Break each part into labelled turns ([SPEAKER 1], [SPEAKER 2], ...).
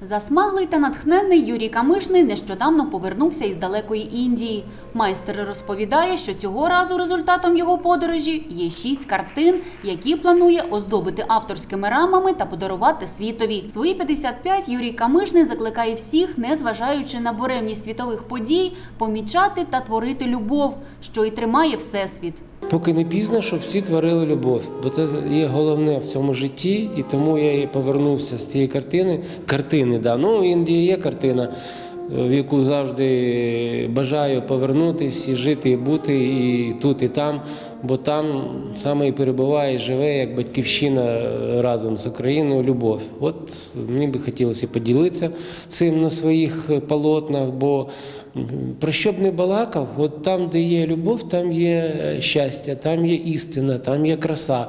[SPEAKER 1] Засмаглий та натхненний Юрій Камишний нещодавно повернувся із далекої Індії. Майстер розповідає, що цього разу результатом його подорожі є шість картин, які планує оздобити авторськими рамами та подарувати світові. Свої 55 Юрій Камишний закликає всіх, незважаючи на буремність світових подій, помічати та творити любов, що й тримає всесвіт.
[SPEAKER 2] Поки не пізно, щоб всі творили любов, бо це є головне в цьому житті, і тому я і повернувся з цієї картини. Картини, да. Ну, Індії є картина, в яку завжди бажаю повернутися і жити, і бути і тут, і там, бо там саме і перебуває, і живе як батьківщина разом з Україною любов. От мені би хотілося поділитися цим на своїх полотнах, бо про що б не балакав, от там, де є любов, там є е, щастя, там є істина, там є краса.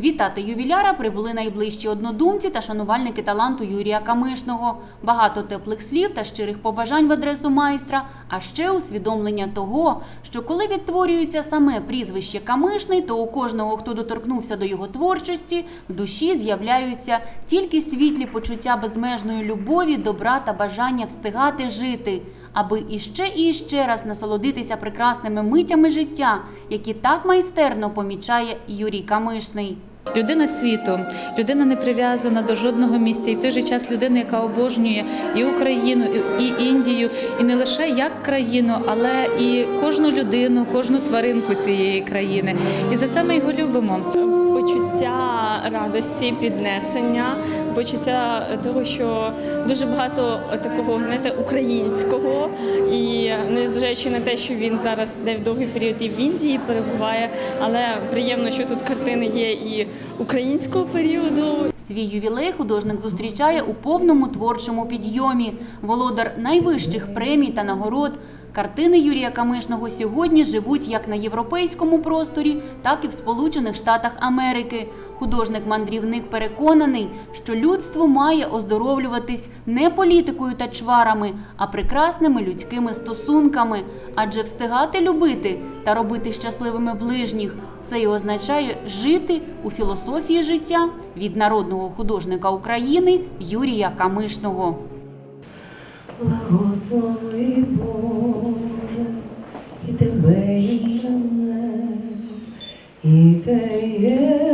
[SPEAKER 1] Вітати ювіляра прибули найближчі однодумці та шанувальники таланту Юрія Камишного. Багато теплих слів та щирих побажань в адресу майстра, а ще усвідомлення того, що коли відтворюється саме прізвище Камишний, то у кожного, хто доторкнувся до його творчості, в душі з'являються тільки світлі почуття безмежної любові, добра та бажання встигати жити. Аби іще і іще раз насолодитися прекрасними митями життя, які так майстерно помічає Юрій Камишний.
[SPEAKER 3] Людина світу, людина не прив'язана до жодного місця, і в той же час людина, яка обожнює і Україну, і Індію, і не лише як країну, але і кожну людину, кожну тваринку цієї країни. І за це ми його любимо.
[SPEAKER 4] почуття радості, піднесення, почуття того, що дуже багато такого, знаєте, українського. І незважаючи на те, що він зараз не в довгий період і в Індії перебуває, але приємно, що тут картини є і українського періоду,
[SPEAKER 1] Свій ювілей художник зустрічає у повному творчому підйомі. Володар найвищих премій та нагород. Картини Юрія Камишного сьогодні живуть як на європейському просторі, так і в Сполучених Штатах Америки. Художник-мандрівник переконаний, що людство має оздоровлюватись не політикою та чварами, а прекрасними людськими стосунками, адже встигати любити та робити щасливими ближніх це і означає жити у філософії життя від народного художника України Юрія Камишного.
[SPEAKER 5] Благослови Боже і тебе, і мене, і те.